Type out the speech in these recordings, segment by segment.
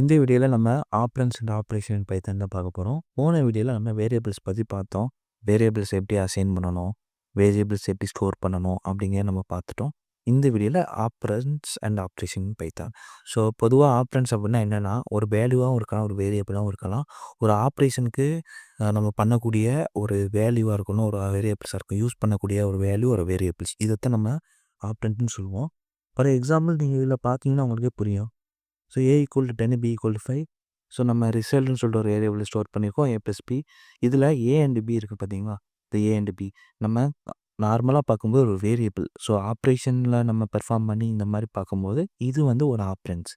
இந்த வீடியோவில் நம்ம ஆப்ரன்ஸ் அண்ட் ஆப்ரேஷன் பைத்தன் தான் பார்க்க போகிறோம் போன வீடியோவில் நம்ம வேரியபிள்ஸ் பற்றி பார்த்தோம். வேரியபிள்ஸ் எப்படி அசைன் பண்ணணும்? வேரியபிள்ஸ் எப்படி ஸ்டோர் பண்ணணும்? அப்படிங்கிற நம்ம பார்த்துட்டோம். இந்த வீடியோவில் operands and operation Python so பொதுவாக ஆப்ரன்ஸ் அப்படின்னா என்னென்னா ஒரு வேல்யூவாகவும் இருக்கலாம் ஒரு வேரியபிளாகவும் இருக்கலாம். ஒரு ஆப்ரேஷனுக்கு நம்ம பண்ணக்கூடிய ஒரு வேல்யூவாக இருக்கணும் ஒரு வேரியபிள்ஸாக இருக்கும் யூஸ் பண்ணக்கூடிய ஒரு வேல்யூ ஒரு வேரியபிள்ஸ் இதைத்தான் நம்ம ஆப்ரண்ட்னு சொல்லுவோம். ஃபார் எக்ஸாம்பிள் நீங்கள் இதில் பார்த்தீங்கன்னா உங்களுக்கே புரியும். So A equal to ten B equal to five so நம்ம ரிசல்ட்னு சொல்லிட்டு ஒரு ஏரியாவில் ஸ்டோர் பண்ணியிருக்கோம். ஏ ப்ளஸ் பி இதில் ஏ அண்ட் பி இருக்குது பார்த்தீங்களா? இந்த ஏ அண்ட் பி நம்ம நார்மலாக பார்க்கும்போது ஒரு வேரியபிள் ஸோ ஆப்ரேஷனில் நம்ம பெர்ஃபார்ம் பண்ணி இந்த மாதிரி பார்க்கும்போது இது வந்து ஒரு ஆப்ரன்ஸ்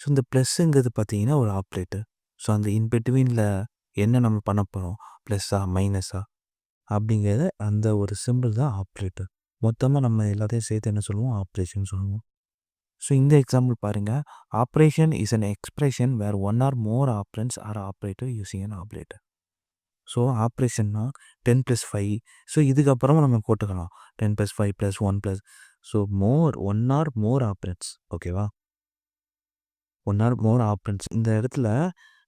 ஸோ இந்த ப்ளஸ்ஸுங்கிறது பார்த்தீங்கன்னா ஒரு ஆப்ரேட்டர் ஸோ அந்த இன்பிட்வீனில் என்ன நம்ம பண்ண போகிறோம் ப்ளஸ்ஸா மைனஸா அப்படிங்கிறத அந்த ஒரு சிம்பிள் தான் ஆப்ரேட்டர் மொத்தமாக நம்ம எல்லாத்தையும் சேர்த்து என்ன சொல்லுவோம்? ஆப்ரேஷன் சொல்லுவோம். ஸோ இந்த எக்ஸாம்பிள் பாருங்கள் operation is an expression where one or more operands are operator using an operator so ஆப்ரேஷன்னா ten plus five so இதுக்கப்புறமா நம்ம போட்டுக்கலாம். Ten plus five plus one plus so more one or more operands ஓகேவா one or more ஆப்ரன்ஸ் இந்த இடத்துல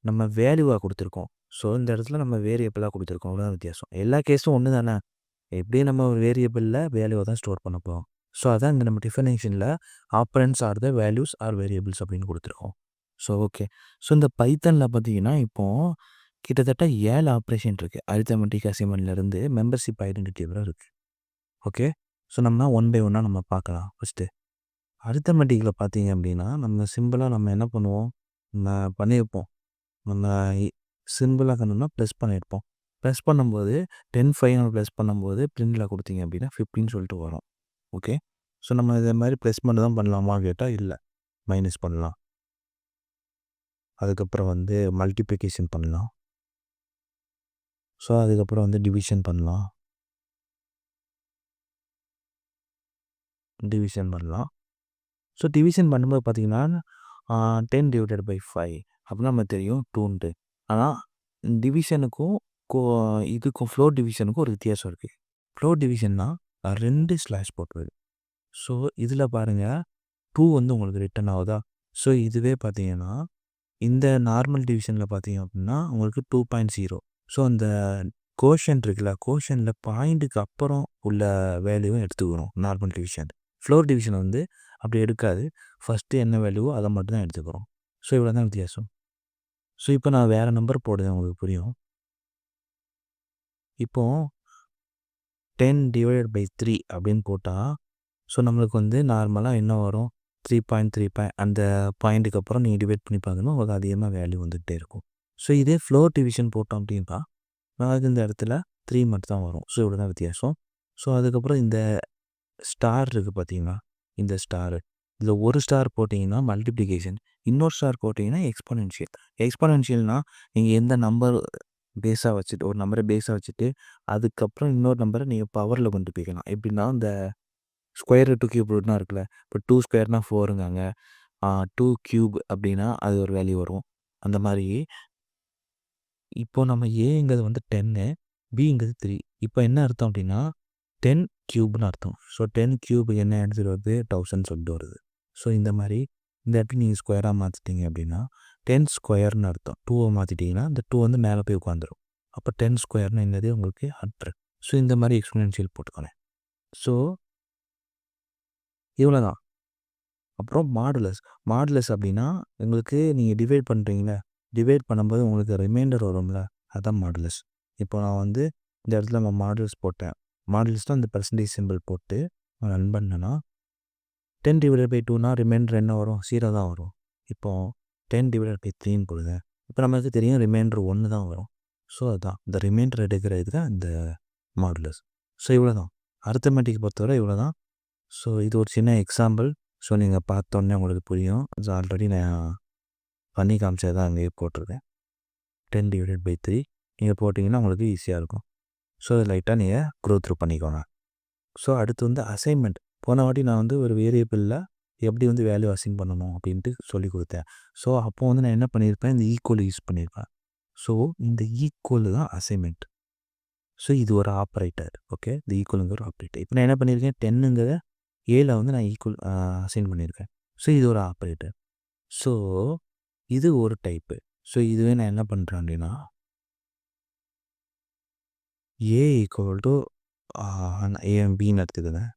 நம்ம வேல்யூவாக கொடுத்துருக்கோம். So இந்த இடத்துல நம்ம வேரியபிளாக கொடுத்துருக்கோம். அவ்வளோதான் வித்தியாசம். எல்லா கேஸும் ஒன்று தானே எப்படியும் நம்ம ஒரு வேரியபிளில் வேல்யூவை தான் ஸ்டோர் பண்ண போகிறோம் ஸோ அதான் இந்த நம்ம டிஃபனேஷனில் operands are the values are variables அப்படின்னு கொடுத்துருக்கோம். ஸோ ஓகே ஸோ இந்த பைத்தனில் பார்த்தீங்கன்னா இப்போது கிட்டத்தட்ட ஏழு ஆப்ரேஷன் இருக்குது அரித்தமெட்டிக் அசைன்மெண்ட்லேருந்து மெம்பர்ஷிப் ஐடென்டிட்டி வரை இருக்குது ஓகே ஸோ நம்ம ஒன் பை ஒன்னாக நம்ம பார்க்கலாம் ஃபஸ்ட்டு அரித்தமெட்டிக்கில் பார்த்தீங்க அப்படின்னா நம்ம சிம்பிளாக நம்ம என்ன பண்ணுவோம்? நம்ம பண்ணியிருப்போம். நம்ம சிம்பிளாக கண்டோம்னா ப்ளஸ் பண்ணியிருப்போம். ப்ளஸ் பண்ணும்போது டென் ஃபைவ் ப்ளஸ் பண்ணும்போது பிரிண்டில் கொடுத்தீங்க அப்படின்னா ஃபிஃப்டின்னு சொல்லிட்டு வரும். ஓகே. ஸோ நம்ம இதே மாதிரி ப்ளஸ் பண்ண தான் பண்ணலாமா கேட்டால் இல்லை. மைனஸ் பண்ணலாம். அதுக்கப்புறம் வந்து மல்டிப்ளிகேஷன் பண்ணலாம். ஸோ அதுக்கப்புறம் வந்து டிவிஷன் பண்ணலாம். டிவிஷன் பண்ணலாம். ஸோ டிவிஷன் பண்ணும்போது பார்த்திங்கன்னா டென் டிவைடட் பை ஃபைவ் அப்படின்னா நம்ம தெரியும் டூன்ட்டு ஆனால் டிவிஷனுக்கும் கோ இதுக்கும் ஃப்ளோர் டிவிஷனுக்கும் ஒரு வித்தியாசம் இருக்குது ஃப்ளோர் டிவிஷன்னா ரெண்டு ஸ்லாஷ் போட்டுருது ஸோ இதில் பாருங்கள் டூ வந்து உங்களுக்கு ரிட்டன் ஆகுதா? ஸோ இதுவே பார்த்தீங்கன்னா இந்த நார்மல் டிவிஷனில் பார்த்தீங்க அப்படின்னா உங்களுக்கு டூ பாயிண்ட் ஜீரோ. ஸோ அந்த கோஷன் இருக்குல்ல கோஷனில் பாயிண்ட்டுக்கு அப்புறம் உள்ள வேல்யூவும் எடுத்துக்கிறோம் நார்மல் டிவிஷன். ஃப்ளோர் டிவிஷன் வந்து அப்படி எடுக்காது. ஃபஸ்ட்டு என்ன வேல்யூவோ அதை மட்டும் தான் எடுத்துக்கிறோம். ஸோ இவ்வளோ தான் வித்தியாசம். ஸோ இப்போ நான் வேறு நம்பர் போடுறேன் உங்களுக்கு புரியும்? இப்போது டென் டிவைடட் பை த்ரீ அப்படின்னு போட்டால் ஸோ நம்மளுக்கு வந்து நார்மலாக என்ன வரும்? த்ரீ பாயிண்ட் த்ரீ பாயிண்ட் அந்த பாயிண்ட்டுக்கு அப்புறம் நீங்கள் டிவைட் பண்ணி பார்க்கணும் உங்களுக்கு அதிகமாக வேல்யூ வந்துகிட்டே இருக்கும். ஸோ இதே ஃப்ளோர் டிவிஷன் போட்டோம் அப்படின்னா நமக்கு இந்த இடத்துல த்ரீ மட்டும் தான் வரும். ஸோ இவ்வளோ தான் வித்தியாசம். ஸோ அதுக்கப்புறம் இந்த ஸ்டார் இருக்குது பார்த்தீங்கன்னா இந்த ஸ்டாரு இதில் ஒரு ஸ்டார் போட்டிங்கன்னா மல்டிப்ளிகேஷன் இன்னொரு ஸ்டார் போட்டிங்கன்னா எக்ஸ்பொனென்ஷியல் எக்ஸ்பொனென்ஷியல்னால் நீங்கள் எந்த நம்பர் பேஸாக வச்சுட்டு ஒரு நம்பரை பேஸாக வச்சுட்டு அதுக்கப்புறம் இன்னொரு நம்பரை நீங்கள் பவரில் கொண்டு போய்க்கலாம். எப்படின்னா இந்த ஸ்கொயர் டூ கியூப் ரூட்னா இருக்குல்ல இப்போ டூ ஸ்கொயர்னால் ஃபோருங்காங்க டூ க்யூப் அப்படின்னா அது ஒரு வேல்யூ வரும். அந்த மாதிரி. இப்போ நம்ம ஏங்கிறது வந்து டென்னு பிங்கிறது த்ரீ இப்போ என்ன அர்த்தம் அப்படின்னா டென் க்யூப்னு அர்த்தம். ஸோ டென் க்யூப் என்ன எடுத்துகிட்டு வருது? தௌசண்ட் சொல்லிட்டு வருது. ஸோ இந்த மாதிரி இந்த இடத்துல நீங்கள் ஸ்கொயராக மாற்றிட்டீங்க அப்படின்னா டென் ஸ்கொயர்னு அர்த்தம். டூவை மாற்றிட்டிங்கன்னா அந்த டூ வந்து மேலே போய் உட்காந்துரும் அப்போ டென் ஸ்கொயர்னு என்னது? உங்களுக்கு ஹண்ட்ரட் ஸோ இந்த மாதிரி எக்ஸ்பீரியன்ஷியல் போட்டுக்கோங்க. ஸோ இவ்வளோ தான் அப்புறம் மாடுலஸ் மாடுலஸ் அப்படின்னா உங்களுக்கு நீங்கள் டிவைட் பண்ணுறீங்களே டிவைட் பண்ணும்போது உங்களுக்கு ரிமைண்டர் வரும்ல? அதுதான் மாடுலஸ் இப்போ நான் வந்து இந்த இடத்துல நம்ம மாடுலஸ் போட்டேன். மாடுலஸ் தான் இந்த பர்சன்டேஜ் சிம்பிள் போட்டு ரன் பண்ணேன்னா டென் டிவைடட் பை டூனா ரிமைண்டர் என்ன வரும்? ஜீரோ தான் வரும். இப்போது டென் டிவைடட் பை த்ரீன்னு கொடுங்க இப்போ நமக்கு தெரியும் ரிமைண்டர் ஒன்று தான் வரும். ஸோ அதுதான் இந்த ரிமைண்டர் எடுக்கிறது தான் இந்த மாடுலஸ் ஸோ இவ்வளோ தான் அர்த்தமெட்டிக் பொறுத்தவரை இவ்வளோ தான் ஸோ இது ஒரு சின்ன எக்ஸாம்பிள் ஸோ நீங்கள் பார்த்தோன்னே உங்களுக்கு புரியும். ஸோ ஆல்ரெடி நான் பண்ணி காமிச்சது தான் அங்கேயே போட்டிருக்கேன். டென் டிவைடட் பை த்ரீ நீங்கள் போட்டிங்கன்னா உங்களுக்கு ஈஸியாக இருக்கும். ஸோ அதை லைட்டாக நீங்கள் க்ரோ த்ரூ பண்ணிக்கோங்க. ஸோ அடுத்து வந்து அசைன்மெண்ட் போன வாட்டி நான் வந்து ஒரு வேரியபிளில் எப்படி வந்து வேல்யூ அசைன் பண்ணணும் அப்படின்ட்டு சொல்லி கொடுத்தேன். ஸோ அப்போது வந்து நான் என்ன பண்ணியிருப்பேன்? இந்த ஈக்குவல் யூஸ் பண்ணியிருப்பேன். ஸோ இந்த ஈக்குவல் தான் அசைன்மெண்ட் ஸோ இது ஒரு ஆப்ரேட்டர் ஓகே இந்த ஈக்குவலுங்கிற ஒரு ஆப்ரேட்டர் இப்போ நான் என்ன பண்ணியிருக்கேன்? டென்னுங்கிறத ஏழில் வந்து நான் ஈக்குவல் அசைன் பண்ணியிருக்கேன். ஸோ இது ஒரு ஆப்ரேட்டர் ஸோ இது ஒரு டைப்பு. ஸோ இதுவே நான் என்ன பண்ணுறேன் அப்படின்னா ஏ ஈக்குவல் டு ஆ எடுத்துக்கிறேன்.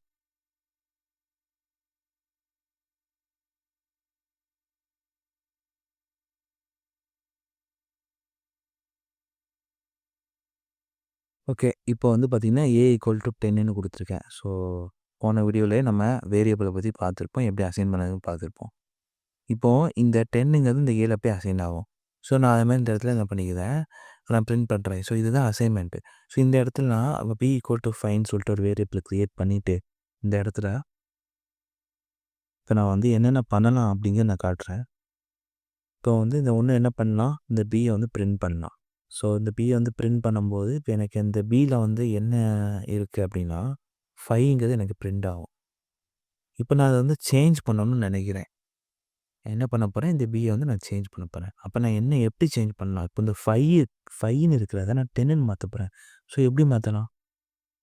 ஓகே. இப்போ வந்து பார்த்தீங்கன்னா, ஏ ஈக்குவல் டூ 10ன்னு குடுத்துருக்கேன். ஸோ போன வீடியோவிலே நம்ம வேரியபிளை பற்றி பார்த்துருப்போம். எப்படி அசைன் பண்ணதுன்னு பார்த்துருப்போம். இப்போது இந்த 10ங்கிறது இந்த ஏல போய் அசைன் ஆகும். ஸோ நான் அது மாதிரி இந்த இடத்துல என்ன பண்ணிக்கிறேன், நான் பிரிண்ட் பண்ணுறேன் ஸோ இதுதான் அசைன்மெண்ட்டு ஸோ இந்த இடத்துல நான் பி ஈக்குவல் டூ 5ன்னு சொல்லிட்டு ஒரு வேரியபிள் க்ரியேட் பண்ணிவிட்டு இந்த இடத்துல இப்போ நான் வந்து என்னென்ன பண்ணலாம் அப்படிங்கிறத நான் காட்டுறேன். இப்போ வந்து இந்த ஒன்று என்ன பண்ணலாம், இந்த பியை வந்து பிரிண்ட் பண்ணலாம். ஸோ இந்த பி வந்து பிரிண்ட் பண்ணும்போது, இப்போ எனக்கு இந்த பியில் வந்து என்ன இருக்குது அப்படின்னா, ஃபைங்கிறது எனக்கு பிரிண்ட் ஆகும். இப்போ நான் அதை வந்து சேஞ்ச் பண்ணணும்னு நினைக்கிறேன் என்ன பண்ண போகிறேன் இந்த பியை வந்து நான் சேஞ்ச் பண்ண போகிறேன் அப்போ நான் என்ன எப்படி சேஞ்ச் பண்ணலாம்? இப்போ இந்த 5 5ன்னு இருக்கிறத நான் டென்னு மாற்ற போகிறேன் ஸோ எப்படி மாற்றலாம்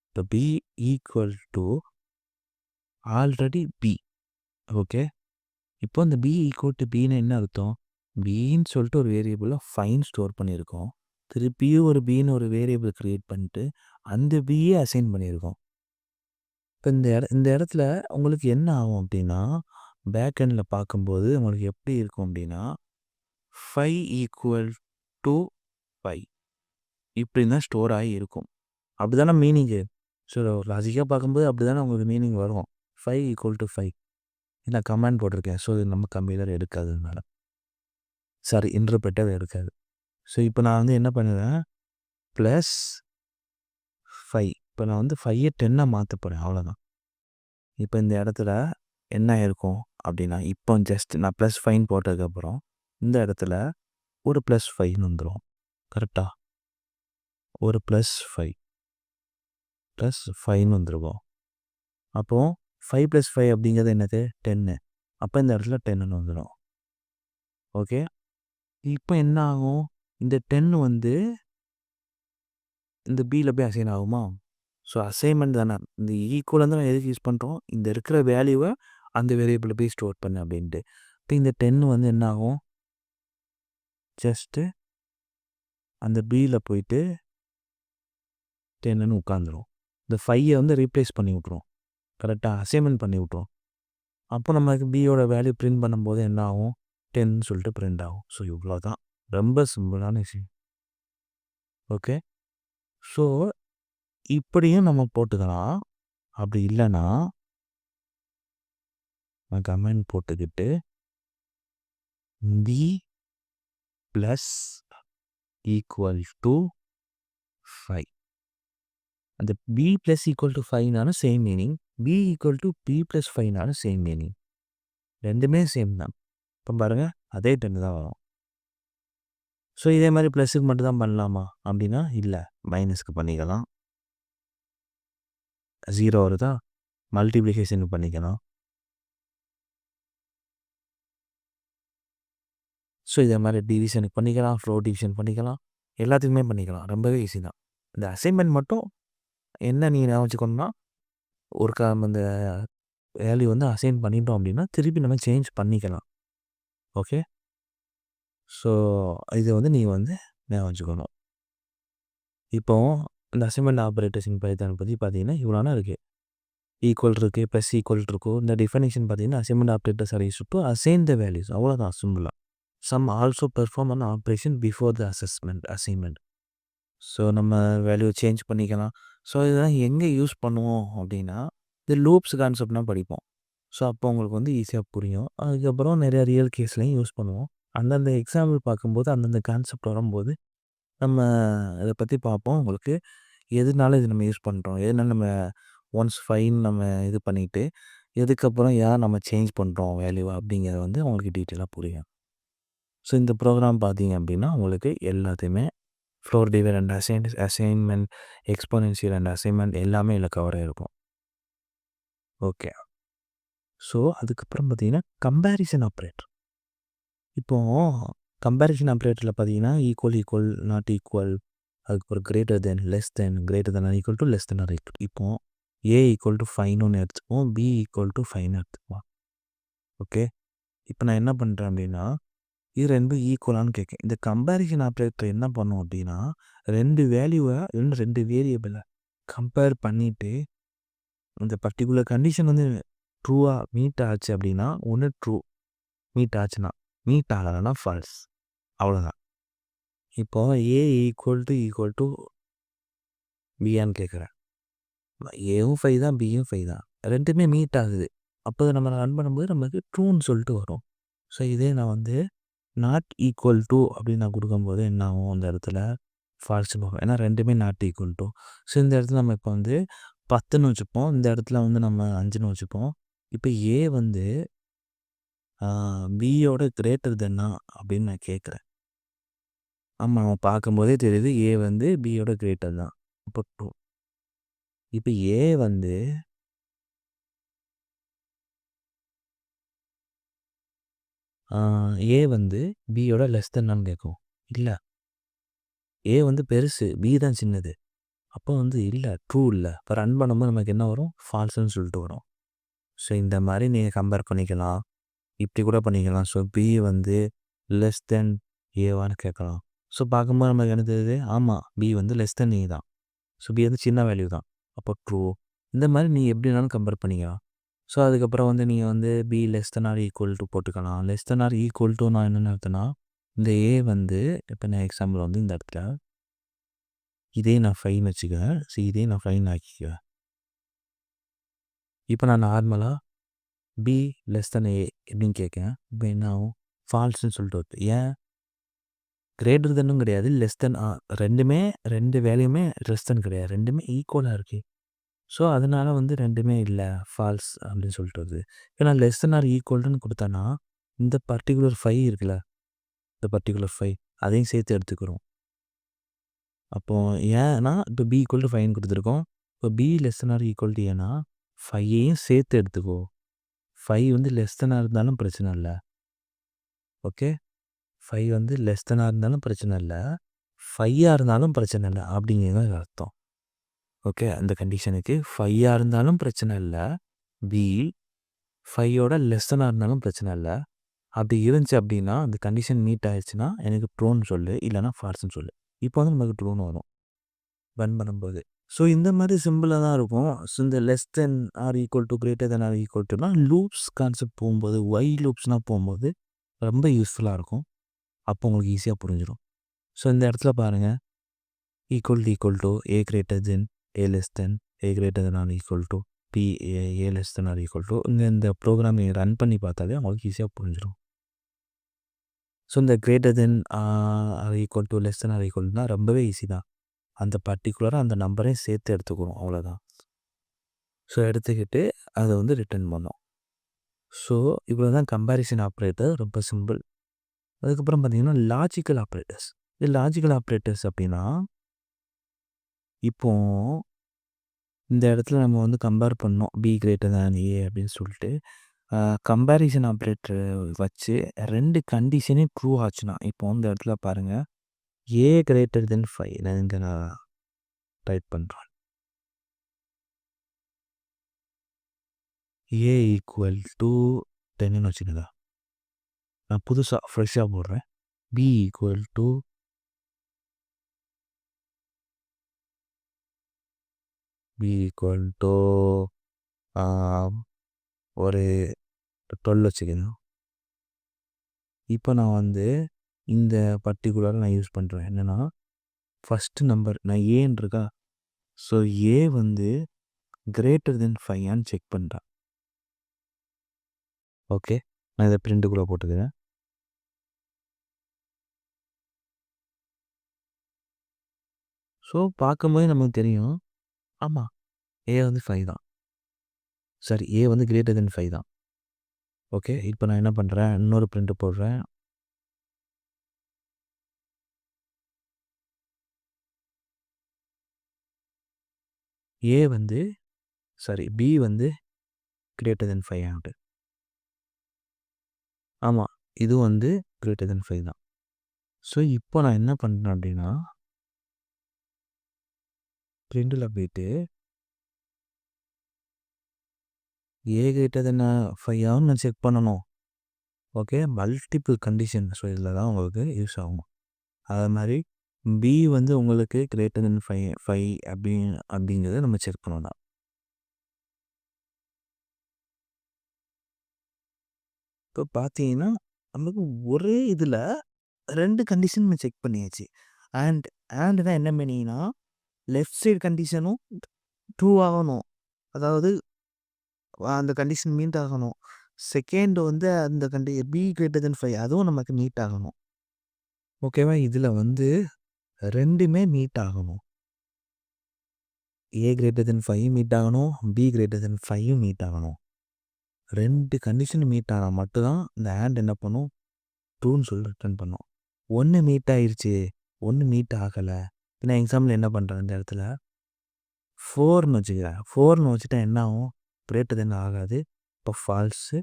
இப்போ B equal to already B. Okay. இப்போ இந்த பி ஈக்குவல் டு பின்னா என்ன அர்த்தம்? பின்னு சொல்லிட்டு ஒரு வேரியபிள்ல 5 ஸ்டோர் பண்ணியிருக்கோம். திருப்பியும் ஒரு பின்னு ஒரு வேரியபிள் கிரியேட் பண்ணிட்டு, அந்த பிய அசைன் பண்ணியிருக்கோம். இப்போ இந்த இட இந்த இடத்துல உங்களுக்கு என்ன ஆகும் அப்படின்னா, பேக்கெண்டில் பார்க்கும்போது உங்களுக்கு எப்படி இருக்கும் அப்படின்னா, ஃபை ஈக்குவல் டூ ஃபை இப்படி தான் ஸ்டோர் ஆகி இருக்கும். அப்படி தானே மீனிங்கு. ஸோ லாஜிக்காக பார்க்கும்போது அப்படிதானே உங்களுக்கு மீனிங் வரும். ஃபைவ் ஈக்குவல் டூ 5 நான் கமாண்ட் போட்டிருக்கேன். ஸோ இது நம்ம கம்பைலர் எடுக்காததுனால சாரி இன்டர்பிரெட்டர் எடுக்காது. ஸோ இப்போ நான் வந்து என்ன பண்ணுவேன், ப்ளஸ் ஃபைவ் இப்போ நான் வந்து ஃபையை டென்னாக மாற்ற போகிறேன் அவ்வளோதான். இப்போ இந்த இடத்துல என்ன ஆயிருக்கும் அப்படின்னா, இப்போ ஜஸ்ட் நான் ப்ளஸ் ஃபைன் போட்டதுக்கப்புறம், இந்த இடத்துல ஒரு ப்ளஸ் 5ன்னு வந்துடும் கரெக்டாக ஒரு பிளஸ் 5 பிளஸ் 5ன்னு வந்துருக்கோம். அப்போ ஃபைவ் ப்ளஸ் ஃபைவ் அப்படிங்கிறது என்னது? டென்னு அப்போ இந்த இடத்துல டென்னுன்னு வந்துடும் ஓகே. இப்போ என்ன ஆகும்? இந்த 10 வந்து இந்த பியில் போய் அசைன் ஆகுமா? ஸோ அசைன்மெண்ட் தானே. இந்த e ஈக்குவல் வந்து நான் எதுக்கு யூஸ் பண்ணுறோம் இந்த இருக்கிற வேல்யூவை அந்த வேரியபிளில் போய் ஸ்டோர் பண்ணு அப்படின்ட்டு. இப்போ இந்த 10 வந்து என்ன ஆகும்? ஜஸ்ட்டு அந்த பியில் போயிட்டு 10ன்னு உட்காந்துரும். இந்த ஃபையை வந்து ரீப்ளேஸ் பண்ணி விட்ருவோம் கரெக்டாக அசைன்மெண்ட் பண்ணி விட்ருவோம் அப்போ நமக்கு பியோட வேல்யூ பிரிண்ட் பண்ணும்போது என்ன ஆகும்? 10ன்னு சொல்லிட்டு பிரிண்ட் ஆகும். ஸோ இவ்வளோ தான் ரொம்ப சிம்பிளான விஷயம். ஓகே. ஸோ இப்படியும் நம்ம போட்டுக்கலாம். அப்படி இல்லைன்னா நான் கமெண்ட் போட்டுக்கிட்டு பி ப்ளஸ் ஈக்குவல் டூ 5 அந்த B plus equal to ஃபைவ்னாலும் same meaning. B equal to B plus ஃபைவ்னாலும் same meaning. ரெண்டுமே சேம் தான். இப்போ பாருங்கள் அதே 10 தான் வரும். ஸோ இதே மாதிரி ப்ளஸுக்கு மட்டும் தான் பண்ணலாமா? அப்படின்னா இல்லை மைனஸ்க்கு பண்ணிக்கலாம். ஜீரோ வருதா? மல்டிப்ளிகேஷனுக்கு பண்ணிக்கலாம். ஸோ இதே மாதிரி டிவிஷனுக்கு பண்ணிக்கலாம். ஃப்ளோ டிவிஷன் பண்ணிக்கலாம். எல்லாத்துக்குமே பண்ணிக்கலாம். ரொம்பவே ஈஸி தான். இந்த அசைன்மெண்ட் மட்டும் என்ன நீங்கள் ஞாபகம் வச்சுக்கணும்னா, க நம்ம இந்த வேல்யூ வந்து அசைன் பண்ணிட்டோம் அப்படின்னா, திருப்பி நம்ம சேஞ்ச் பண்ணிக்கலாம். ஓகே. ஸோ இதை வந்து நீங்கள் வந்து ஞாபகம் வச்சுக்கணும். இப்போ இந்த அசைன்மெண்ட் ஆப்ரேட்டர்ஸின் பைத்தான் பற்றி பார்த்தீங்கன்னா, இவ்வளோனா இருக்குது ஈக்குவல் இருக்குது ப்ளஸ் ஈக்குவல் இருக்கும். இந்த டெஃபினிஷன் பார்த்தீங்கன்னா, assignment operators are used assign the values அவ்வளோதான் சிம்பிளாக sum also perform an operation before the assessment assignment so நம்ம வேல்யூ சேஞ்ச் பண்ணிக்கலாம். ஸோ இதெல்லாம் எங்கே யூஸ் பண்ணுவோம் அப்படின்னா, இந்த லூப்ஸ் கான்செப்ட்லாம் படிப்போம். ஸோ அப்போ உங்களுக்கு வந்து ஈஸியாக புரியும். அதுக்கப்புறம் நிறையா ரியல் கேஸ்லையும் யூஸ் பண்ணுவோம். அந்தந்த எக்ஸாம்பிள் பார்க்கும்போது, அந்தந்த கான்செப்ட் வரும்போது, நம்ம அதை பற்றி பார்ப்போம். உங்களுக்கு எதுனால இது நம்ம யூஸ் பண்ணுறோம் எதுனால நம்ம ஒன்ஸ் ஃபைன் நம்ம இது பண்ணிட்டு, எதுக்கப்புறம் யார் நம்ம சேஞ்ச் பண்ணுறோம் வேல்யூவா அப்படிங்கிறது வந்து உங்களுக்கு டீட்டெயிலாக புரியும். ஸோ இந்த ப்ரோக்ராம் பார்த்தீங்க அப்படின்னா, உங்களுக்கு எல்லாத்தையுமே floor divide and assign assignment exponential and assignment எல்லாமே இதில் கவர் இருக்கும் ஓகே. ஸோ அதுக்கப்புறம் பார்த்தீங்கன்னா, கம்பேரிசன் ஆப்ரேட்டர் இப்போ கம்பேரிஷன் ஆப்ரேட்டரில் பார்த்தீங்கன்னா, ஈக்குவல், ஈக்குவல், நாட் ஈக்குவல், அதுக்கப்புறம் greater than, less than, greater than equal to less than or equal. இப்போ ஏ ஈக்குவல் டு ஃபைன் ஒன்று எடுத்துக்குவோம். பி ஈக்குவல் டு ஃபைன் எடுத்துக்குவோம். ஓகே. இப்போ நான் என்ன பண்ணுறேன் அப்படின்னா, இது ரெண்டும் ஈக்குவலானு கேட்கேன் இந்த கம்பேரிஷன் ஆப்ரேட்டர் என்ன பண்ணும் அப்படின்னா ரெண்டு வேல்யூவை இன்னும் ரெண்டு வேரியபிளை கம்பேர் பண்ணிவிட்டு இந்த பர்டிகுலர் கண்டிஷன் வந்து ட்ரூவாக மீட் ஆச்சு அப்படின்னா ஒன்று ட்ரூ மீட் ஆச்சுன்னா மீட் ஆகலைன்னா ஃபால்ஸ் அவ்வளோதான் இப்போது A equal to equal to பியான்னு கேட்குறேன். ஏவும் ஃபைவ் தான் பியும் ஃபைவ் தான். ரெண்டுமே மீட் ஆகுது. அப்போ நம்ம ரன் பண்ணும்போது நமக்கு ட்ரூன்னு சொல்லிட்டு வரும். ஸோ இதே நான் வந்து நாட் ஈக்குவல் டு அப்படின்னு நான் கொடுக்கும்போது என்ன ஆகும்? அந்த இடத்துல ஃபால்ஸ் போகும். ஏன்னா ரெண்டுமே நாட் ஈக்குவல் டு ஸோ இந்த இடத்துல நம்ம இப்போ வந்து பத்துன்னு வச்சுப்போம். இந்த இடத்துல வந்து நம்ம அஞ்சுன்னு வச்சுப்போம். இப்போ ஏ வந்து பியோட கிரேட்டர் தென்னா அப்படின்னு நான் கேட்குறேன். ஆமாம் அவன் பார்க்கும்போதே தெரியுது ஏ வந்து பியோட கிரேட்டர் தான். இப்போ டூ. இப்போ ஏ வந்து ஏ வந்து பியோட லெஸ் தென்னான்னு கேட்கும். இல்லை. ஏ வந்து பெருசு பி தான் சின்னது. அப்போ வந்து இல்லை ட்ரூ இல்லை. இப்போ ரன் பண்ணும்போது நமக்கு என்ன வரும்? ஃபால்ஸுன்னு சொல்லிட்டு வரும். ஸோ இந்த மாதிரி நீங்கள் கம்பேர் பண்ணிக்கலாம். இப்படி கூட பண்ணிக்கலாம். ஸோ பி வந்து லெஸ் தென் ஏவான்னு கேட்கலாம். ஸோ பார்க்கும்போது நமக்கு என்ன தெரியுது? ஆமாம் பி வந்து லெஸ் தென் ஏ தான். ஸோ பி வந்து சின்ன வேல்யூ தான். அப்போ ட்ரூ இந்த மாதிரி நீங்கள் எப்படினாலும் கம்பேர் பண்ணிக்கலாம் ஸோ அதுக்கப்புறம் வந்து நீங்கள் வந்து B less than or equal to போட்டுக்கலாம். Less than or equal to நான் என்னென்ன அர்த்தம்னா இந்த ஏ வந்து இப்போ நான் எக்ஸாம்பிள் வந்து இந்த இடத்துல. இதே நான் ஃபைன் வச்சுக்குவேன். ஸோ இதே நான் ஃபைன் ஆக்கிக்குவேன். இப்போ நான் நார்மலாக பி லெஸ் தென் ஏ எப்படின்னு கேட்கேன். இப்போ என்ன ஆகும்? ஃபால்ஸ்ன்னு சொல்லிட்டு வருது. ஏன்? கிரேட்டர் தென்னும் கிடையாது. லெஸ் தென் ரெண்டுமே ரெண்டு வேலையுமே லெஸ் தென் கிடையாது. ரெண்டுமே ஈக்குவலாக இருக்குது ஸோ அதனால் வந்து ரெண்டுமே இல்லை. ஃபால்ஸ் அப்படின்னு சொல்லிட்டு வருது. ஏன்னா லெஸ் தென் ஆர் ஈக்குவல்டுன்னு கொடுத்தேன்னா இந்த பர்டிகுலர் ஃபைவ் இருக்குல்ல? இந்த பர்டிகுலர் ஃபைவ் அதையும் சேர்த்து எடுத்துக்கிறோம். அப்போ ஏன்னா இப்போ பி ஈக்குவல் டு ஃபைன் கொடுத்துருக்கோம். இப்போ B less than or equal to ஏன்னா ஃபையையும் சேர்த்து எடுத்துக்கோ. ஃபைவ் வந்து லெஸ் தெனாக இருந்தாலும் பிரச்சனை இல்லை. ஓகே ஃபைவ் வந்து லெஸ் தெனாக இருந்தாலும் பிரச்சனை இல்லை. ஃபையாக இருந்தாலும் பிரச்சனை இல்லை அப்படிங்கிறது அர்த்தம். ஓகே அந்த கண்டிஷனுக்கு ஃபையாக இருந்தாலும் பிரச்சனை இல்லை. பி ஃபையோட லெஸ் இருந்தாலும் பிரச்சனை இல்லை. அப்படி இருந்துச்சு அப்படின்னா அந்த கண்டிஷன் மீட் ஆயிடுச்சுன்னா எனக்கு ட்ரோன்னு சொல்லு இல்லைனா ஃபார்ஸ்ன்னு சொல்லு. இப்போ வந்து நமக்கு ட்ரோன் வரும். பன் பண்ணும்போது. ஸோ இந்த மாதிரி சிம்பிளாக தான் இருக்கும். ஸோ இந்த less than or equal to greater than or equal டுனா loops concept போகும்போது ஒய் லூப்ஸ்னால் போகும்போது ரொம்ப யூஸ்ஃபுல்லாக இருக்கும். அப்போ உங்களுக்கு ஈஸியாக புரிஞ்சிடும் ஸோ இந்த இடத்துல பாருங்கள் equal to equal to A greater than A less than A greater than or equal to B A A less than or equal to இந்த இந்த ப்ரோக்ராம் நீங்கள் ரன் பண்ணி பார்த்தாலே உங்களுக்கு ஈஸியாக புரிஞ்சிடும் ஸோ இந்த greater than or equal to less than or ஈக்குவல்னா ரொம்பவே ஈஸி தான். அந்த பர்ட்டிகுலராக அந்த நம்பரையும் சேர்த்து எடுத்துக்கிறோம் அவ்வளோதான் ஸோ எடுத்துக்கிட்டு அதை வந்து ரிட்டர்ன் பண்ணோம். ஸோ இவ்வளோ தான் கம்பேரிசன் ஆப்ரேட்டர் ரொம்ப சிம்பிள் அதுக்கப்புறம் பார்த்தீங்கன்னா லாஜிக்கல் ஆப்ரேட்டர்ஸ் இது லாஜிக்கல் ஆப்ரேட்டர்ஸ் அப்படின்னா இப்போ இந்த இடத்துல நம்ம வந்து கம்பேர் பண்ணோம் பி கிரேட்டர் தான் ஏ அப்படின்னு சொல்லிட்டு கம்பேரிசன் ஆப்ரேட்டர் வச்சு ரெண்டு கண்டிஷனே ட்ரூ ஆச்சுன்னா இப்போ இந்த இடத்துல பாருங்கள் ஏ கிரேட்டர் தென் ஃபைவ் நான் இங்கே நான் டைப் பண்ணுறேன் ஏ ஈக்குவல் டு டென்னு வச்சுக்கதா நான் புதுசாக ஃப்ரெஷ்ஷாக போடுறேன். B equal to B equal to ஒரு டுவெல் வச்சுக்கணும் இப்போ நான் வந்து இந்த பர்டிகுலராக நான் யூஸ் பண்ணுறேன் என்னென்னா ஃபஸ்ட்டு நம்பர் நான் ஏன் இருக்கா? ஸோ ஏ வந்து கிரேட்டர் தென் ஃபைவான்னு செக் பண்ணுறேன் ஓகே நான் இதை பிரிண்ட்டுக்குள்ளே போட்டுக்கிறேன். ஸோ பார்க்கும்போது நமக்கு தெரியும். ஆமாம் ஏ வந்து ஃபைவ் தான். சரி ஏ வந்து கிரேட்டர் தென் ஃபைவ் தான். ஓகே இப்போ நான் என்ன பண்ணுறேன் இன்னொரு பிரிண்ட்டு போடுறேன். ஏ வந்து சாரி பி வந்து கிரேட்டர் தென் ஃபைவ் ஆகுது ஆமாம் இது வந்து கிரேட்டர் தென் ஃபைவ் தான். ஸோ இப்போ நான் என்ன பண்ணுறேன் அப்படின்னா பிரிண்டில் போயிட்டு ஏ கிரேட்டர் தென் ஃபைவ் ஆகும்னு நான் செக் பண்ணணும். ஓகே மல்டிபிள் கண்டிஷன் ஸோ இதில் தான் உங்களுக்கு யூஸ் ஆகும். அது மாதிரி பி வந்து உங்களுக்கு கிரேட்டர் தென் ஃபைவ் ஃபைவ் அப்படி அப்படிங்கிறத நம்ம செக் பண்ணணும் இப்போ பார்த்தீங்கன்னா நமக்கு ஒரே இதில் ரெண்டு கண்டிஷன் நம்ம செக் பண்ணியாச்சு. அண்ட் அண்டுனா என்ன மீனிங்னா லெஃப்ட் சைடு கண்டிஷனும் ட்ரூ ஆகணும். அதாவது அந்த கண்டிஷன் மீட் ஆகணும். செகண்ட் வந்து அந்த கண்டி பி கிரேட்டர் தென் ஃபைவ் அதுவும் நமக்கு மீட் ஆகணும். ஓகேவா இதில் வந்து ரெண்டுமே மீட் ஆகணும். A greater than five meet ஆகணும். B greater than five meet ஆகணும். ரெண்டு கண்டிஷன் மீட் ஆனால் மட்டும்தான் இந்த ஹேண்ட் என்ன பண்ணும்? ட்ரூன்னு சொல்லி ரிட்டர்ன் பண்ணும். ஒன்று மீட் ஆயிடுச்சு ஒன்று மீட் ஆகலை. நான் எக்ஸாம்பிள் என்ன பண்ணுறேன் இந்த இடத்துல? ஃபோர்னு வச்சுக்கிறேன் ஃபோர்னு வச்சுட்டா என்ன ஆகும்? கிரேட்டர் தென் ஆகாது. இப்போ ஃபால்ஸு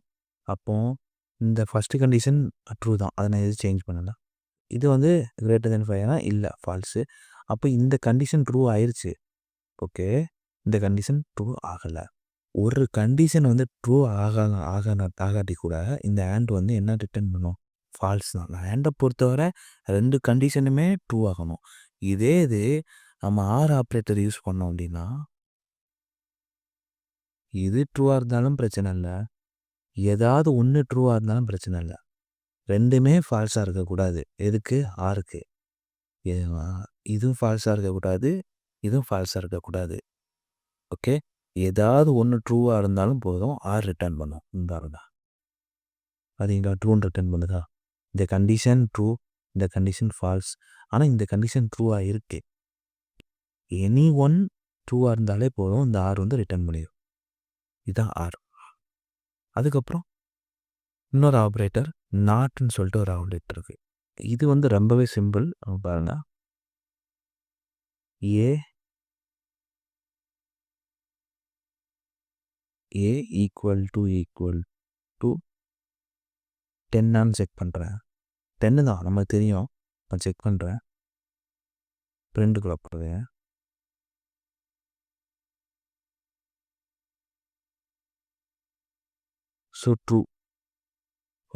அப்போது இந்த ஃபஸ்ட்டு கண்டிஷன் ட்ரூ தான். அதை நான் எதுவும் சேஞ்ச் பண்ணலை. இது வந்து கிரேட்டர் தென் ஃபைவ்னா இல்லை. ஃபால்ஸு அப்போ இந்த கண்டிஷன் ட்ரூ ஆயிடுச்சு ஓகே இந்த கண்டிஷன் ட்ரூ ஆகலை. ஒரு கண்டிஷன் வந்து ட்ரூ ஆக ஆக ஆகாட்டி கூட இந்த ஆண்ட் வந்து என்ன ரிட்டர்ன் பண்ணும்? ஃபால்ஸ் தான். ஆண்டை பொறுத்தவரை ரெண்டு கண்டிஷனுமே ட்ரூ ஆகணும். இதே இது நம்ம ஆர் ஆப்ரேட்டர் யூஸ் பண்ணோம் அப்படின்னா இது ட்ரூவாக இருந்தாலும் பிரச்சனை இல்லை. ஏதாவது ஒன்று ட்ரூவாக இருந்தாலும் பிரச்சனை இல்லை. ரெண்டுமே ஃபால்ஸாக இருக்கக்கூடாது. எதுக்கு? ஆருக்கு இதுவும் ஃபால்ஸாக இருக்கக்கூடாது. இதுவும் ஃபால்ஸாக இருக்கக்கூடாது. ஓகே? ஏதாவது ஒன்று ட்ரூவாக இருந்தாலும் போதும். ஆர் ரிட்டர்ன் பண்ணும். இந்த தான். அது ட்ரூன்னு ரிட்டர்ன் பண்ணுதா? இந்த கண்டிஷன் ட்ரூ இந்த கண்டிஷன் ஃபால்ஸ் ஆனால் இந்த கண்டிஷன் ட்ரூவாக இருக்குது எனி ஒன் ட்ரூவாக இருந்தாலே போதும். இந்த ஆர் வந்து ரிட்டர்ன் பண்ணிடும் இதுதான் ஆர் அதுக்கப்புறம்? இன்னொரு ஆப்ரேட்டர் நாட்டுன்னு சொல்லிட்டு ஒரு ஆப்ரேட்டர் இருக்குது இது வந்து ரொம்பவே சிம்பிள் பாருங்க. A A equal to equal to டென்னான்னு check பண்ணுறேன் டென்னு தான் நமக்கு தெரியும். நான் செக் பண்ணுறேன் ப்ரிண்ட்டுக்குள்ளே போடுவேன் ஸோ ட்ரூ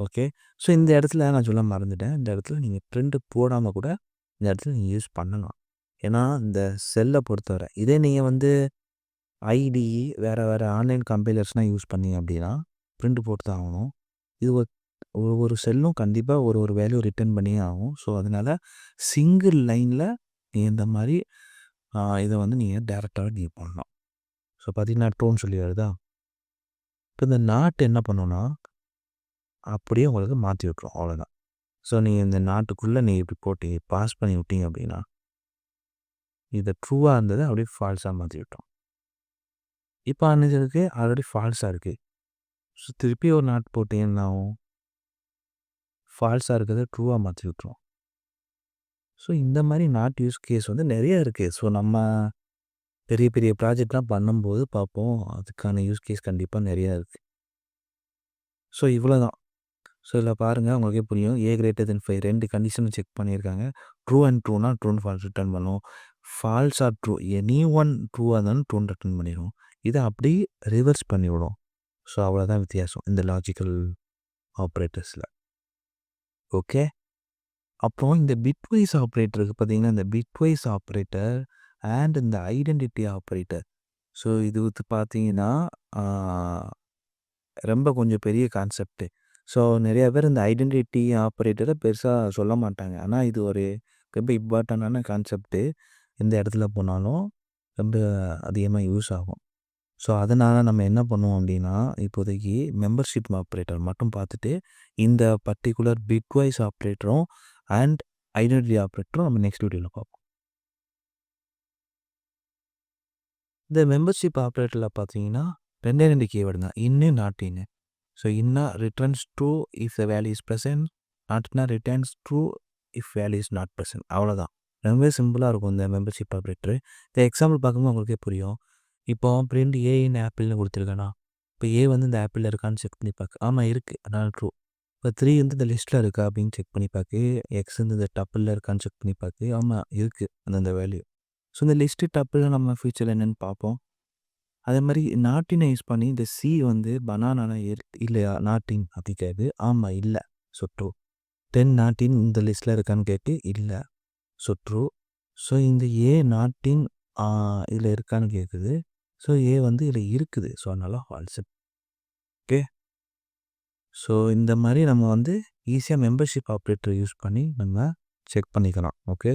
ஓகே. ஸோ இந்த இடத்துல நான் சொல்ல மறந்துட்டேன். இந்த இடத்துல நீங்கள் ப்ரிண்ட்டு போடாமல் கூட இந்த இடத்துல நீங்கள் யூஸ் பண்ணலாம். ஏன்னா இந்த செல்லை பொறுத்தவரை இதே நீங்கள் வந்து ஐடி வேறு வேறு ஆன்லைன் கம்பைலர்ஸ்னால் யூஸ் பண்ணீங்க அப்படின்னா ப்ரிண்ட் போட்டு தான் ஆகணும். இது ஒரு ஒரு செல்லும் கண்டிப்பாக ஒரு ஒரு வேல்யூ ரிட்டர்ன் பண்ணியே ஆகும். ஸோ அதனால் சிங்கிள் லைனில் நீங்கள் இந்த மாதிரி இதை வந்து நீங்கள் டேரெக்டாக நீங்கள் பண்ணலாம். ஸோ பார்த்தீங்கன்னா டோன் சொல்லி வருதா? இப்போ இந்த நாட்டு என்ன பண்ணுன்னா அப்படியே உங்களுக்கு மாற்றி விட்ரும் அவ்வளோதான் ஸோ நீங்கள் இந்த நாட்டுக்குள்ளே நீங்கள் இப்படி போட்டி பாஸ் பண்ணி விட்டீங்க அப்படின்னா இது ட்ரூவாக இருந்தது அப்படியே ஃபால்ஸாக மாற்றி விட்டோம் இப்போ அன்னைக்கு ஆல்ரெடி ஃபால்ஸாக இருக்குது ஸோ திருப்பி ஒரு நாட்டு போட்டிங்கன்னா ஃபால்ஸாக இருக்கிறத ட்ரூவாக மாற்றி விட்ருவோம் ஸோ இந்த மாதிரி நாட் யூஸ் கேஸ் வந்து நிறைய இருக்குது ஸோ நம்ம பெரிய பெரிய ப்ராஜெக்ட்லாம் பண்ணும்போது பார்ப்போம். அதுக்கான யூஸ் கேஸ் கண்டிப்பாக நிறையா இருக்குது ஸோ இவ்வளோ தான் ஸோ இதில் பாருங்கள் உங்களுக்கே புரியும். ஏ கிரேட்டர் தென் ஃபைவ் ரெண்டு கண்டிஷனும் செக் பண்ணியிருக்காங்க. ட்ரூ அண்ட் ட்ரூனா ட்ரூன் ஃபால்ஸ் ரிட்டர்ன் பண்ணும். False or true any one ட்ரூவாக இருந்தாலும் ட்ரூன் ரிட்டர்ன் பண்ணிடும் இதை அப்படி ரிவர்ஸ் பண்ணிவிடும் ஸோ அவ்வளோதான் வித்தியாசம் இந்த லாஜிக்கல் ஆப்ரேட்டர்ஸில் ஓகே அப்புறம் இந்த பிட்வைஸ் ஆப்ரேட்டருக்கு பார்த்தீங்கன்னா இந்த பிட்வைஸ் ஆப்ரேட்டர் அண்ட் இந்த ஐடென்டிட்டி ஆப்ரேட்டர் ஸோ இது வந்து பார்த்தீங்கன்னா ரொம்ப கொஞ்சம் பெரிய கான்செப்ட்டு ஸோ நிறைய பேர் இந்த ஐடென்டிட்டி ஆப்ரேட்டரை பெருசாக சொல்ல மாட்டாங்க. ஆனால் இது ஒரு ரொம்ப இம்பார்ட்டண்டான கான்செப்ட்டு. எந்த இடத்துல போனாலும் ரொம்ப அதிகமாக யூஸ் ஆகும். ஸோ அதனால் நம்ம என்ன பண்ணுவோம் அப்படின்னா இப்போதைக்கு மெம்பர்ஷிப் ஆப்ரேட்டர் மட்டும் பார்த்துட்டு இந்த பர்டிகுலர் பிட்வைஸ் ஆப்ரேட்டரும் அண்ட் ஐடென்டிட்டி ஆப்ரேட்டரும் நம்ம நெக்ஸ்ட் வீடியோவில் பார்ப்போம். இந்த மெம்பர்ஷிப் ஆப்ரேட்டரில் பார்த்தீங்கன்னா ரெண்டே ரெண்டு கீவேர்டு தான். இன்னும் நாட் ஸோ இன்னா returns true if the value is present நாட்னா returns true if value is not present அவ்வளோதான் ரொம்பவே சிம்பிளாக இருக்கும் இந்த மெம்பர்ஷிப் ஆப்ரேட்டர் இந்த எக்ஸாம்பிள் பார்க்கும்போது உங்களுக்கே புரியும். இப்போ பிரிண்ட் ஏன்னு ஆப்பிள்னு கொடுத்துருக்கேனா? இப்போ ஏ வந்து இந்த ஆப்பிளில் இருக்கான்னு செக் பண்ணி பார்க்க ஆமாம் இருக்குது அதனால் ட்ரூ இப்போ த்ரீ வந்து இந்த லிஸ்ட்டில் இருக்கா அப்படின்னு செக் பண்ணி பார்க்கு எக்ஸ் வந்து இந்த டப்பிளில் இருக்கான்னு செக் பண்ணி பார்க்கு ஆமாம் இருக்குது அந்தந்த வேல்யூ ஸோ இந்த லிஸ்ட்டு டப்பில் நம்ம ஃபியூச்சரில் என்னென்னு பார்ப்போம். அதே மாதிரி நாட்டினை யூஸ் பண்ணி இந்த சி வந்து பனானான இல்லையா? நாட்டின் அப்படி கேட்குது. ஆமாம் இல்லை. ஸோ ட்ரூ டென் நாட்டின் இந்த லிஸ்ட்டில் இருக்கான்னு கேட்டு இல்லை. ஸோ ட்ரூ ஸோ இந்த ஏ நாட்டின் இதில் இருக்கான்னு கேட்குது. ஸோ ஏ வந்து இதில் இருக்குது. ஸோ அதனால் ஃபால்ஸு ஓகே? ஸோ இந்த மாதிரி நம்ம வந்து ஈஸியாக மெம்பர்ஷிப் ஆப்ரேட்டர் யூஸ் பண்ணி நம்ம செக் பண்ணிக்கலாம். ஓகே?